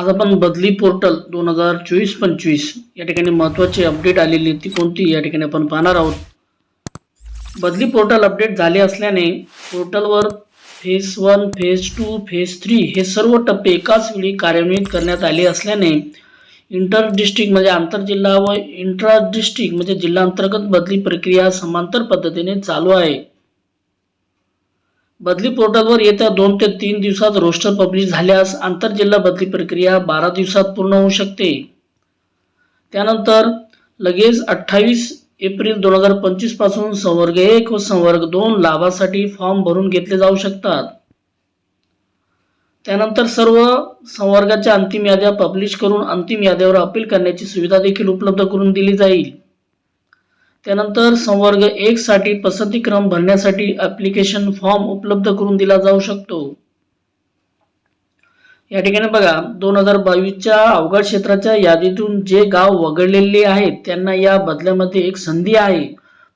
आज आपण बदली पोर्टल दोन हजार चोवीस पंचवीस या ठिकाणी महत्त्वाची अपडेट आलेली ती कोणती या ठिकाणी आपण पाहणार आहोत. बदली पोर्टल अपडेट झाले असल्याने पोर्टलवर phase one phase two phase three हे सर्व टप्पे एकाच वेळी कार्यान्वित करण्यात आले असल्याने इंटर डिस्ट्रिक्ट म्हणजे आंतरजिल्हा व इंट्रा डिस्ट्रिक्ट म्हणजे जिल्हा अंतर्गत बदली प्रक्रिया समांतर पद्धतीने चालू आहे. बदली पोर्टलवर येत्या दोन ते तीन दिवसात रोस्टर पब्लिश झाल्यास आंतरजिल्हा बदली प्रक्रिया बारा दिवसात पूर्ण होऊ शकते. त्यानंतर लगेच अठ्ठावीस एप्रिल दोन हजार पंचवीसपासून संवर्ग एक व संवर्ग दोन लाभासाठी फॉर्म भरून घेतले जाऊ शकतात. त्यानंतर सर्व संवर्गाच्या अंतिम याद्या पब्लिश करून अंतिम याद्यावर अपील करण्याची सुविधा देखील उपलब्ध करून दिली जाईल. त्यानंतर संवर्ग एक साठी पसंतीक्रम भरण्यासाठी ॲप्लिकेशन फॉर्म उपलब्ध करून दिला जाऊ शकतो. या ठिकाणी बघा दोन हजार बावीसच्या अवघड क्षेत्राच्या यादीतून जे गाव वगळलेले आहेत त्यांना या बदल्यामध्ये एक संधी आहे.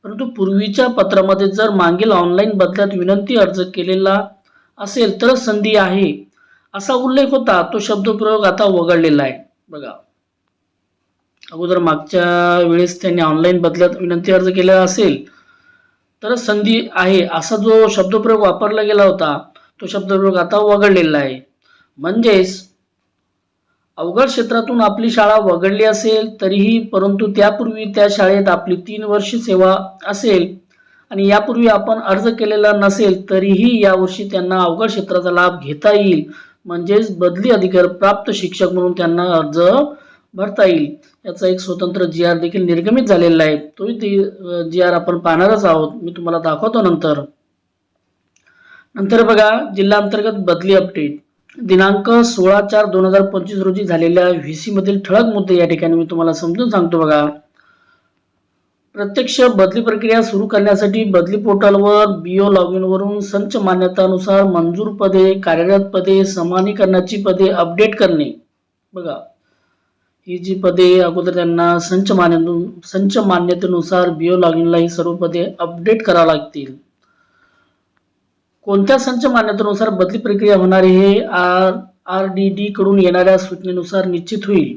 परंतु पूर्वीच्या पत्रामध्ये जर मागील ऑनलाईन बदल्यात विनंती अर्ज केलेला असेल तरच संधी आहे. असा उल्लेख होता तो शब्दप्रयोग आता वगळलेला आहे. बघा. अगोदर मागच्या वेळेस त्यांनी ऑनलाईन बदल्यात विनंती अर्ज केला असेल तर संधी आहे असा जो शब्दप्रयोग वापरला गेला होता तो शब्दप्रयोग आता वगळलेला आहे. म्हणजेच अवघड क्षेत्रातून आपली शाळा वगळली असेल तरीही परंतु त्यापूर्वी त्या शाळेत आपली तीन वर्ष सेवा असेल आणि यापूर्वी आपण अर्ज केलेला नसेल तरीही यावर्षी त्यांना अवघड क्षेत्राचा लाभ घेता येईल. म्हणजेच बदली अधिकार प्राप्त शिक्षक म्हणून त्यांना अर्ज भरता येईल. याचा एक स्वतंत्र जी आर देखील निर्गमित झालेला आहे. तोही ती जी आर आपण पाहणारच आहोत. मी तुम्हाला दाखवतो नंतर. नंतर बघा जिल्हा अंतर्गत बदली अपडेट दिनांक सोळा चार दोन हजार पंचवीस रोजी झालेल्या व्ही सी मधील ठळक मुद्दे या ठिकाणी मी तुम्हाला समजून सांगतो बघा. प्रत्यक्ष बदली प्रक्रिया सुरू करण्यासाठी बदली पोर्टलवर बीओ लॉग इनवरून संच मान्यतानुसार मंजूर पदे कार्यरत पदे समानीकरणाची पदे अपडेट करणे. बघा. ही जी पदे अगोदर त्यांना संच मान्य संच मान्यतेनुसार बीओ लॉग ही सर्व पदे अपडेट करावं लागतील. कोणत्या संच मान्यतेनुसार बदली प्रक्रिया होणार हे आर आर डी डी कडून येणाऱ्या सूचनेनुसार निश्चित होईल.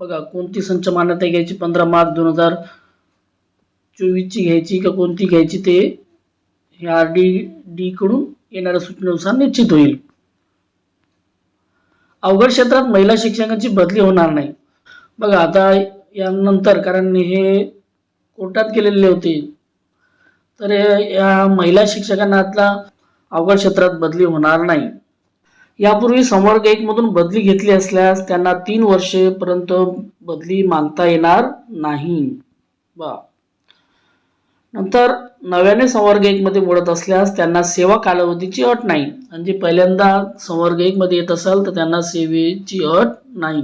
बघा कोणती संच मान्यता घ्यायची? पंधरा मार्च दोन हजार चोवीसची घ्यायची का कोणती घ्यायची ते हे आर डी डी कडून येणाऱ्या सूचनेनुसार निश्चित होईल. अवघड क्षेत्रात महिला शिक्षकांची बदली होणार नाही. बघा आता यानंतर कारण हे कोर्टात गेलेले होते तर या महिला शिक्षकांना आता अवघड क्षेत्रात बदली होणार नाही. यापूर्वी संवर्ग एक मधून बदली घेतली असल्यास त्यांना तीन वर्षेपर्यंत बदली मागता येणार नाही. बा. नंतर नव्याने संवर्ग एक मध्ये मोडत असल्यास त्यांना सेवा कालावधीची अट नाही. म्हणजे पहिल्यांदा संवर्ग एक मध्ये येत असाल तर त्यांना सेवेची अट नाही.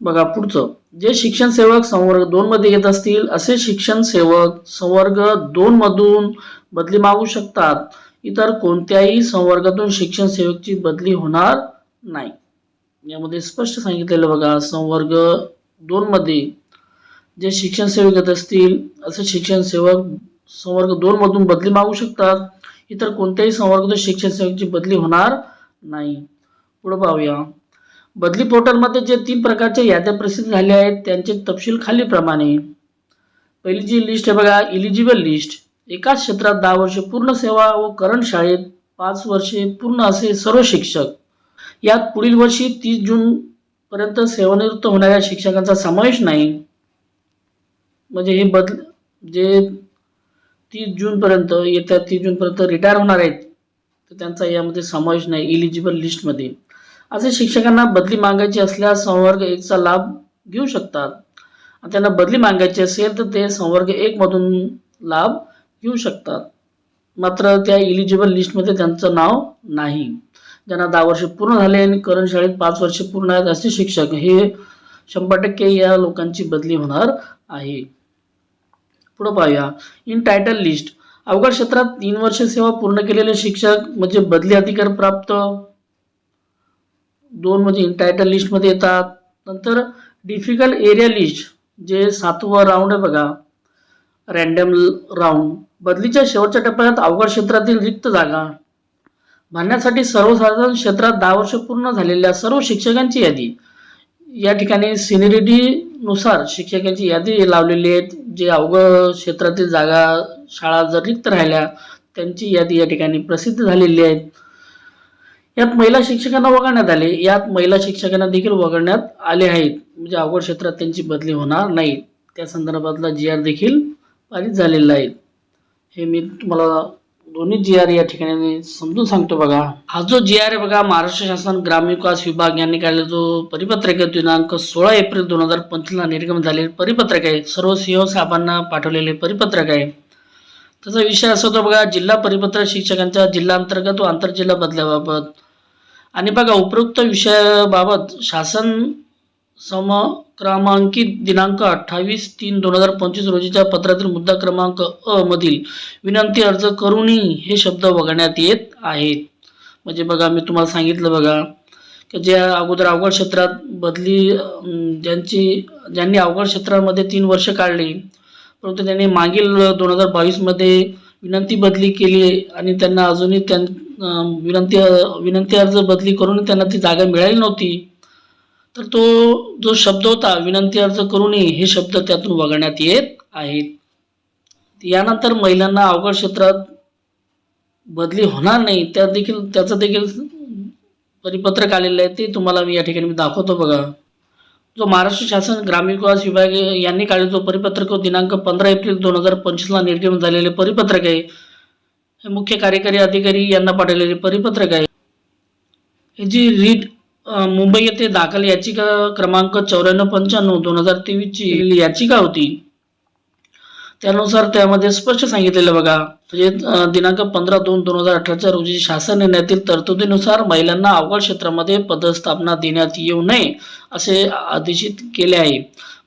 बघा पुढचं. जे शिक्षण सेवक संवर्ग दोन मध्ये येत असतील असे शिक्षण सेवक संवर्ग दोन मधून बदली मागू शकतात. इतर कोणत्याही संवर्गातून शिक्षण सेवकची बदली होणार नाही. यामध्ये स्पष्ट सांगितलेलं बघा संवर्ग दोन मध्ये जे शिक्षण सेवक येत असतील असे शिक्षण सेवक संवर्ग दोन मधून बदली मागू शकतात. इतर कोणत्याही संवर्गातून शिक्षण सेवकची बदली होणार नाही. पुढे पाहूया. बदली पोर्टलमध्ये जे तीन प्रकारच्या याद्या प्रसिद्ध झाल्या आहेत त्यांचे तपशील खालीलप्रमाणे. पहिली जी लिस्ट आहे बघा इलिजिबल लिस्ट एकाच क्षेत्रात दहा वर्षे पूर्ण सेवा व करंट शाळेत पाच वर्षे पूर्ण असे सर्व शिक्षक. यात पुढील वर्षी तीस जून पर्यंत सेवानिवृत्त होणाऱ्या शिक्षकांचा समावेश नाही. म्हणजे हे बदल जे तीस जूनपर्यंत येत्या तीस जूनपर्यंत रिटायर होणार आहेत तर त्यांचा यामध्ये समावेश नाही इलिजिबल लिस्टमध्ये असे शिक्षकांना बदली मागायची असल्यास संवर्ग एकचा लाभ घेऊ शकतात. त्यांना बदली मागायची असेल तर ते संवर्ग एक मधून लाभ घेऊ शकतात. मात्र त्या इलिजिबल लिस्टमध्ये त्यांचं नाव नाही. ज्यांना दहा वर्ष पूर्ण झाले आणि करण शाळेत पाच वर्ष पूर्ण आहेत असे शिक्षक हे शंभर टक्के या लोकांची बदली होणार आहे. पुढे पाहूया. इन टायटल लिस्ट अवघड क्षेत्रात तीन वर्ष सेवा पूर्ण केलेले शिक्षक म्हणजे बदली अधिकार प्राप्त दोन म्हणजे इंटायटल लिस्टमध्ये येतात. नंतर डिफिकल्ट एरिया लिस्ट जे सातवं राऊंड आहे बघा रँडम राऊंड बदलीच्या शेवटच्या टप्प्यात अवघड क्षेत्रातील रिक्त जागा. भरण्यासाठी सर्वसाधारण क्षेत्रात दहा वर्ष पूर्ण झालेल्या सर्व शिक्षकांची यादी. या ठिकाणी सिनिरिटीनुसार शिक्षकांची यादी लावलेली आहे जे अवघड क्षेत्रातील जागा शाळा जर रिक्त राहिल्या त्यांची यादी या ठिकाणी प्रसिद्ध झालेली आहे यात महिला शिक्षकांना वगळण्यात आले. यात महिला शिक्षकांना देखील वगळण्यात आले आहेत. म्हणजे अवघड क्षेत्रात त्यांची बदली होणार नाही. त्या संदर्भातला जी आर देखील पारित झालेला आहे. हे मी तुम्हाला दोन्ही जी आर या ठिकाणी समजून सांगतो बघा. हा जो जी आर आहे बघा महाराष्ट्र शासन ग्रामविकास विभाग यांनी काढलेला जो परिपत्रक आहे दिनांक सोळा एप्रिल दोन हजार पंचवीसला निर्गमन झालेले परिपत्रक आहे. सर्व सीओ साहेबांना पाठवलेले परिपत्रक आहे. त्याचा विषय असा होता बघा जिल्हा परिपत्रक शिक्षकांच्या जिल्हांतर्गत व आंतरजिल्हा बदल्याबाबत आणि बघा उपरोक्त विषयाबाबत शासन समक्रमांकित दिनांक अठ्ठावीस तीन दोन हजार पंचवीस रोजीच्या पत्रातील मुद्दा क्रमांक अ मधील विनंती अर्ज करूनही हे शब्द वगळण्यात येत आहेत. म्हणजे बघा मी तुम्हाला सांगितलं बघा की ज्या अगोदर अवघड क्षेत्रात बदली ज्यांची ज्यांनी अवघड क्षेत्रामध्ये तीन वर्ष काढली परंतु त्यांनी मागील दोन हजार बावीसमध्ये विनंती बदली केली आणि त्यांना अजूनही त्यां विनंती विनंती अर्ज बदली करून त्यांना ती जागा मिळाली नव्हती. तर तो जो शब्द होता विनंती अर्ज करूनही हे शब्द त्यातून वगळण्यात येत आहेत. यानंतर महिलांना अवघड क्षेत्रात बदली होणार नाही. त्या देखील त्याचं देखील परिपत्रक आलेलं आहे. ते तुम्हाला मी या ठिकाणी मी दाखवतो बघा. जो महाराष्ट्र शासन ग्रामविकास विभाग यांनी काढलेला जो परिपत्रक दिनांक पंधरा एप्रिल दोन हजार पंचवीसला निर्गमन झालेले परिपत्रक आहे. हे मुख्य कार्यकारी अधिकारी यांना पाठवलेले परिपत्रक आहे. ह्याची जी रीट मुंबई येथे दाखल याचिका क्रमांक चौऱ्याण्णव पंच्याण्णव दोन हजार तेवीसची याचिका होती त्यानुसार त्यामध्ये स्पष्ट सांगितलेलं बघा. म्हणजे दिनांक पंधरा दोन दोन हजार अठराच्या रोजी शासन निर्णयातील तरतुदीनुसार महिलांना अवघड क्षेत्रामध्ये पदस्थापना देण्यात येऊ नये असे आदेशित केले आहे.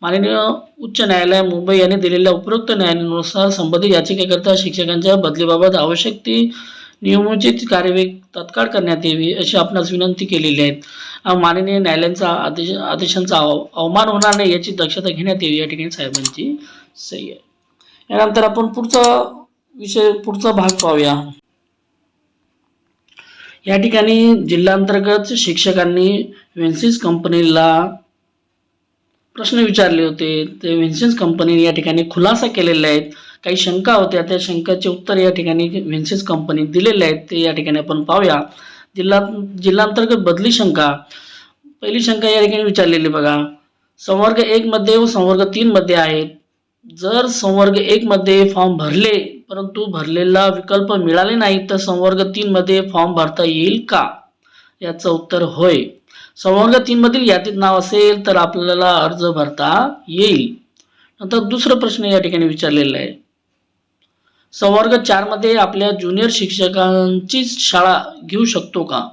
माननीय उच्च न्यायालय मुंबई यांनी दिलेल्या उपरोक्त न्यायालयानुसार संबंधित याचिकेकरता शिक्षकांच्या बदलीबाबत आवश्यक ती नियमोचित कार्यवाही तत्काळ करण्यात यावी अशी आपणास विनंती केलेली आहे. माननीय न्यायालयांचा आदेश आदेशांचा अव- अवमान होणार नाही याची दक्षता घेण्यात यावी या ठिकाणी साहेबांची सही आहे. यानंतर आपण पुढचा विषय पुढचा भाग पाहूया. या ठिकाणी जिल्हांतर्गत शिक्षकांनी वेन्सिस कंपनीला प्रश्न विचारले होते. ते वेन्सिस कंपनीने या ठिकाणी खुलासा केलेले आहेत. काही शंका होत्या त्या शंकाचे उत्तर या ठिकाणी वेन्सिस कंपनी दिलेले आहेत. ते या ठिकाणी आपण पाहूया. जिल्हा जिल्हांतर्गत बदली शंका. पहिली शंका या ठिकाणी विचारलेली बघा. संवर्ग एक मध्ये व संवर्ग तीन मध्ये आहेत. जर संवर्ग एक मध्ये फॉर्म भरले परंतु भरलेला विकल्प मिळाले नाही तर संवर्ग तीन मध्ये फॉर्म भरता येईल का? याचं उत्तर होय. संवर्ग तीन मधील यादीत नाव असेल तर आपल्याला अर्ज भरता येईल. नंतर दुसरा प्रश्न या ठिकाणी विचारलेला आहे. संवर्ग चारमध्ये आपल्या ज्युनियर शिक्षकांची शाळा घेऊ शकतो का?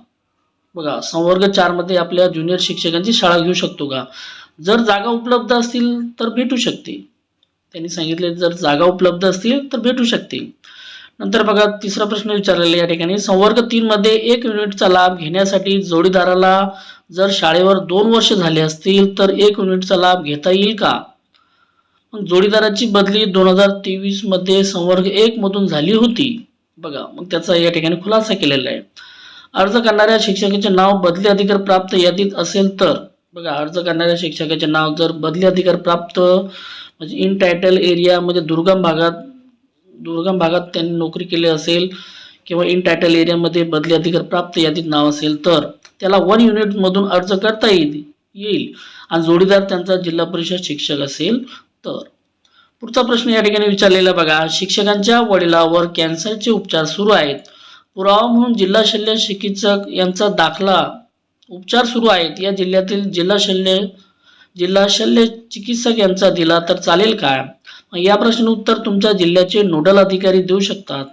बघा संवर्ग चारमध्ये आपल्या ज्युनियर शिक्षकांची शाळा घेऊ शकतो का? जर जागा उपलब्ध असतील तर भेटू शकते. त्यांनी सांगितले जर जागा उपलब्ध असतील तर भेटू शकते नंतर बघा तिसरा प्रश्न विचारलेला या ठिकाणी. संवर्ग तीन मध्ये एक युनिटचा लाभ घेण्यासाठी जोडीदाराला जर शाळेवर दोन वर्ष झाले असतील तर एक युनिटचा लाभ घेता येईल का? मग जोडीदाराची बदली दोन हजार तेवीसमध्ये संवर्ग एक मधून झाली होती. बघा मग त्याचा या ठिकाणी खुलासा केलेला आहे. अर्ज करणाऱ्या शिक्षकाचे नाव बदली अधिकार प्राप्त यादीत असेल तर बघा अर्ज करणाऱ्या शिक्षकाचे नाव जर बदली अधिकार प्राप्त म्हणजे इन टायटल एरिया म्हणजे दुर्गम भागात दुर्गम भागात त्यांनी नोकरी केली असेल किंवा इन टायटल एरियामध्ये बदली अधिकार प्राप्त यादीत नाव असेल तर त्याला वन युनिटमधून अर्ज करता येईल येईल. आणि जोडीदार त्यांचा जिल्हा परिषद शिक्षक असेल तर. पुढचा प्रश्न या ठिकाणी विचारलेला बघा शिक्षकांच्या वडिलावर कॅन्सरचे उपचार सुरू आहेत. पुरावा म्हणून जिल्हा शल्य चिकित्सक यांचा दाखला उपचार सुरू आहेत. या जिल्ह्यातील जिल्हा शल्य जिल्हा शल्य चिकित्सक यांचा दिला तर चालेल का? या प्रश्न उत्तर तुमच्या जिल्ह्याचे नोडल अधिकारी देऊ शकतात.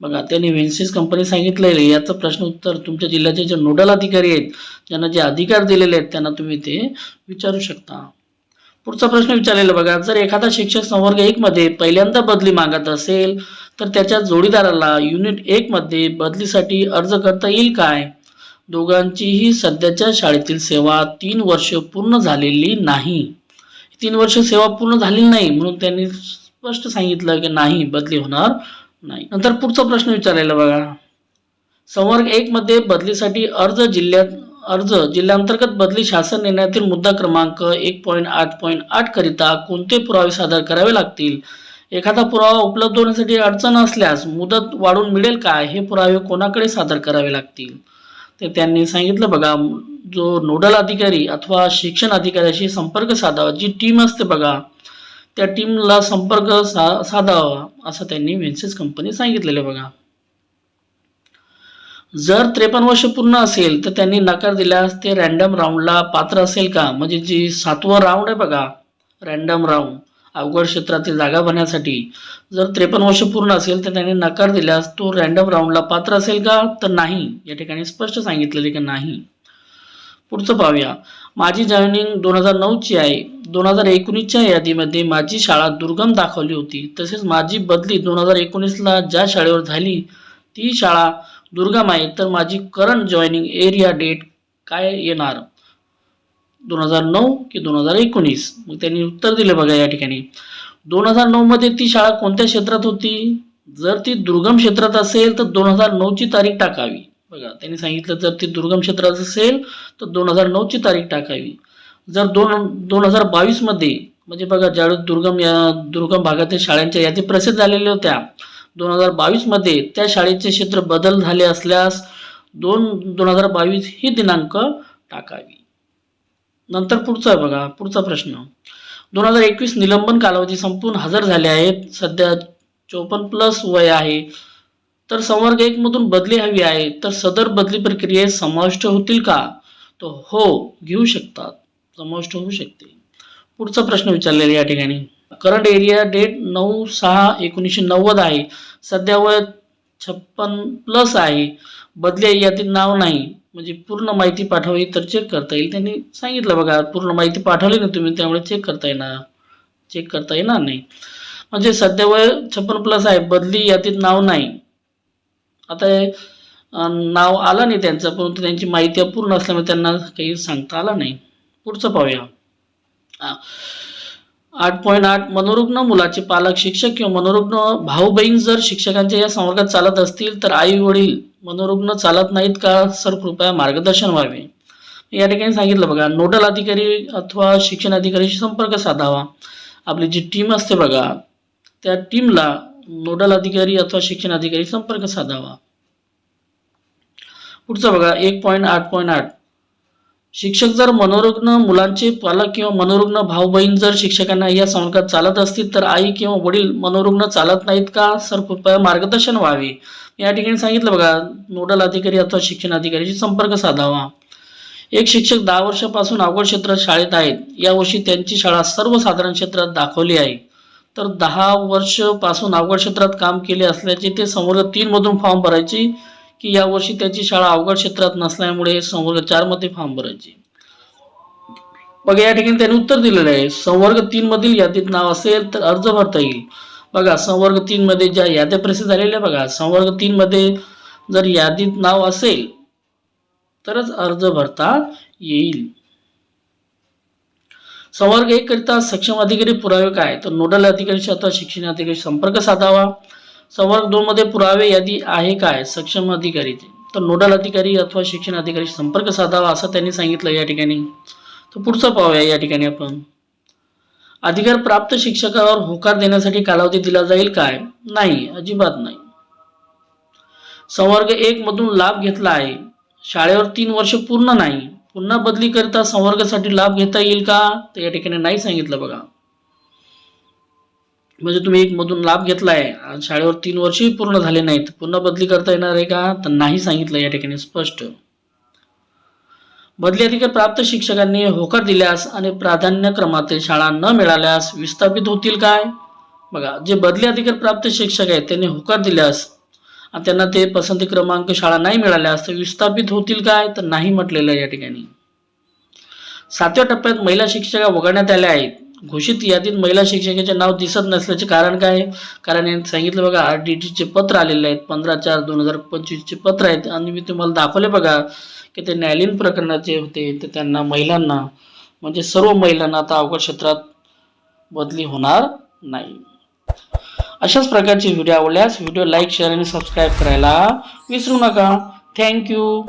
बघा त्यांनी व्हेन्सिस कंपनी सांगितलेलं आहे याचं प्रश्न उत्तर तुमच्या जिल्ह्याचे जे नोडल अधिकारी आहेत ज्यांना जे अधिकार दिलेले आहेत त्यांना तुम्ही ते विचारू शकता. पुढचा प्रश्न विचारलेला बघा जर एखादा शिक्षक संवर्ग एक मध्ये पहिल्यांदा बदली मागत असेल तर त्याच्या जोडीदाराला युनिट एक मध्ये बदलीसाठी अर्ज करता येईल काय? दोघांचीही सध्याच्या शाळेतील सेवा तीन वर्ष पूर्ण झालेली नाही. तीन वर्ष सेवा पूर्ण झालेली नाही म्हणून त्यांनी स्पष्ट सांगितलं की नाही बदली होणार नाही. नंतर पुढचा प्रश्न विचारलेला बघा. संवर्ग एक मध्ये बदलीसाठी अर्ज जिल्ह्यात अर्ज जिल्ह्यांतर्गत बदली शासन निर्णयातील मुद्दा क्रमांक एक पॉईंट आठ पॉईंट आठ करिता कोणते पुरावे सादर करावे लागतील? एखादा पुरावा उपलब्ध होण्यासाठी अडचण असल्यास मुदत वाढून मिळेल काय हे पुरावे कोणाकडे सादर करावे लागतील? तर त्यांनी सांगितलं बघा जो नोडल अधिकारी अथवा शिक्षण अधिकाऱ्याशी संपर्क साधावा जी टीम असते बघा त्या टीमला संपर्क सा साधावा असं त्यांनी वेन्सेस कंपनी सांगितलेलं आहे बघा. जर त्रेपन्न वर्ष पूर्ण असेल तर त्यांनी नकार दिल्यास ते रॅन्डम राऊंडला पात्र असेल का? म्हणजे जी सातवं राऊंड आहे बघा रॅन्डम राऊंड अवघड क्षेत्रातील जागा भरण्यासाठी जर त्रेपन्न वर्ष पूर्ण असेल तर त्याने नकार दिल्यास तो रॅन्डम राऊंडला पात्र असेल का? तर नाही. या ठिकाणी स्पष्ट सांगितलेले की नाही. पुढचं पाहूया. माझी जॉईनिंग दोन हजार नऊची आहे. दोन हजार एकोणीसच्या यादीमध्ये माझी शाळा दुर्गम दाखवली होती. तसेच माझी बदली दोन हजार एकोणीसला ज्या शाळेवर झाली ती शाळा दुर्गम आहे. तर माझी करंट जॉईनिंग एरिया डेट काय येणार? दोन हजार नऊ की दोन हजार एकोणीस. मग त्यांनी उत्तर दिले बघा या ठिकाणी. दोन हजार नऊमध्ये ती शाळा कोणत्या क्षेत्रात होती? जर ती दुर्गम क्षेत्रात असेल तर दोन हजार नऊची तारीख टाकावी. बघा त्यांनी सांगितलं जर ती दुर्गम क्षेत्रात असेल तर दोन हजार नऊची तारीख टाकावी. जर दोन दोन हजार बावीसमध्ये म्हणजे बघा ज्यावेळेस दुर्गम या दुर्गम भागातील शाळांच्या यादी प्रसिद्ध झालेल्या होत्या दोन हजार बावीसमध्ये त्या शाळेचे क्षेत्र बदल झाले असल्यास दोन दोन हजार बावीस ही दिनांक टाकावी. नंतर पुढचा आहे बघा पुढचा प्रश्न. दोन हजार एकवीस निलंबन कालावधी संपून हजर झाले आहेत. सध्या चोपन्न प्लस वय आहे. तर संवर्ग एक मधून बदली हवी आहे. तर सदर बदली प्रक्रियेत समाविष्ट होतील का? तो हो घेऊ शकतात. समाविष्ट होऊ शकते. पुढचा प्रश्न विचारलेला या ठिकाणी. करंट एरिया डेट नऊ सहा एकोणीसशे नव्वद आहे. सध्या वय छप्पन प्लस आहे. बदली यातील नाव नाही. म्हणजे पूर्ण माहिती पाठवली तर चेक करता येईल. त्यांनी सांगितलं बघा पूर्ण माहिती पाठवली ना तुम्ही त्यामुळे चेक करता येणार. चेक करता येणार नाही. म्हणजे सध्या वय छप्पन प्लस आहे बदली यादीत नाव नाही. आता नाव आलं नाही त्यांचं परंतु त्यांची माहिती अपूर्ण असल्यामुळे त्यांना काही सांगता आलं नाही. पुढचं पाहूया. आठ पॉईंट आठ मनोरुग्ण मुलाचे पालक शिक्षक किंवा मनोरुग्ण भाऊ बहीण जर शिक्षकांच्या या संवर्गात चालत असतील तर आई वडील मनोरुग्ण चालत नाहीत का? सर कृपया मार्गदर्शन व्हावे. या ठिकाणी सांगितलं बघा नोडल अधिकारी अथवा शिक्षण अधिकाऱ्याशी संपर्क साधावा. आपली जी टीम असते बघा त्या टीमला नोडल अधिकारी अथवा शिक्षण अधिकारी संपर्क साधावा. पुढचं बघा एक पॉईंट आठ पॉईंट आठ. शिक्षक जर मनोरुग्ण मुलांचे पालक किंवा मनोरुग्ण भाऊ बहीण जर शिक्षकांना या संवर्गात चालत असतील तर आई किंवा वडील मनोरुग्ण चालत नाहीत का? सर कृपया मार्गदर्शन व्हावे. या ठिकाणी सांगितलं बघा नोडल अधिकारी अथवा शिक्षण अधिकाऱ्याशी संपर्क साधावा. एक शिक्षक दहा वर्षापासून अवघड क्षेत्रात शाळेत आहेत. यावर्षी त्यांची शाळा सर्वसाधारण क्षेत्रात दाखवली आहे. तर दहा वर्षपासून अवघड क्षेत्रात काम केले असल्याचे ते संवर्ग तीनमधून फॉर्म भरायचे की यावर्षी त्याची शाळा अवघड क्षेत्रात नसल्यामुळे संवर्ग चारमध्ये फॉर्म भरायचे. बघा या ठिकाणी त्यांनी उत्तर दिलेलं आहे. संवर्ग तीन मधील यादीत नाव असेल तर अर्ज भरता येईल. बघा संवर्ग तीन मध्ये ज्या याद्या प्रसिद्ध झालेल्या बघा संवर्ग तीन मध्ये जर यादीत नाव असेल तरच अर्ज भरता येईल. संवर्ग एक करिता सक्षम अधिकारी पुरावे काय? तर नोडल अधिकारी अथवा शिक्षण अधिकारी संपर्क साधावा. संवर्ग दोन मध्ये पुरावे यादी आहे काय? सक्षम अधिकारीचे तर नोडल अधिकारी अथवा शिक्षण अधिकारी संपर्क साधावा असं त्यांनी सांगितलं या ठिकाणी. तर पुढचं पाहूया या ठिकाणी आपण. अधिकार प्राप्त शिक्षकावर होकार देण्यासाठी कालावधी दिला जाईल काय? नाही अजिबात नाही. संवर्ग एक मधून लाभ घेतला आहे. शाळेवर तीन वर्ष पूर्ण नाही. पुन्हा बदली करता संवर्गासाठी लाभ घेता येईल का? तर या ठिकाणी नाही सांगितलं बघा. म्हणजे तुम्ही एक मधून लाभ घेतलाय आणि शाळेवर तीन वर्षही पूर्ण झाले नाहीत पुन्हा बदली करता येणार आहे का? तर नाही सांगितलं या ठिकाणी स्पष्ट. बदली अधिकार प्राप्त शिक्षकांनी होकार दिल्यास आणि प्राधान्यक्रमातील शाळा न मिळाल्यास विस्थापित होतील काय? बघा जे बदली अधिकार प्राप्त शिक्षक आहेत त्यांनी होकार दिल्यास आणि त्यांना ते पसंती क्रमांक शाळा नाही मिळाल्यास तर विस्थापित होतील काय? तर नाही म्हटलेलं या ठिकाणी. सातव्या टप्प्यात महिला शिक्षिका वगळण्यात आल्या आहेत. घोषित यादीत महिला शिक्षकाचे नाव दिसत नसल्याचे कारण काय? आहे? कारण यांनी सांगितलं बघा आर डी टीचे पत्र आलेले आहेत पंधरा चार दोन हजार पंचवीसचे पत्र आहेत. आणि मी तुम्हाला दाखवले बघा की ते न्यायालयीन प्रकरणाचे होते. तर त्यांना महिलांना म्हणजे सर्व महिलांना आता अवघड क्षेत्रात बदली होणार नाही. अशाच प्रकारचे व्हिडिओ आवडल्यास व्हिडिओ लाईक शेअर आणि सबस्क्राईब करायला विसरू नका. थँक्यू.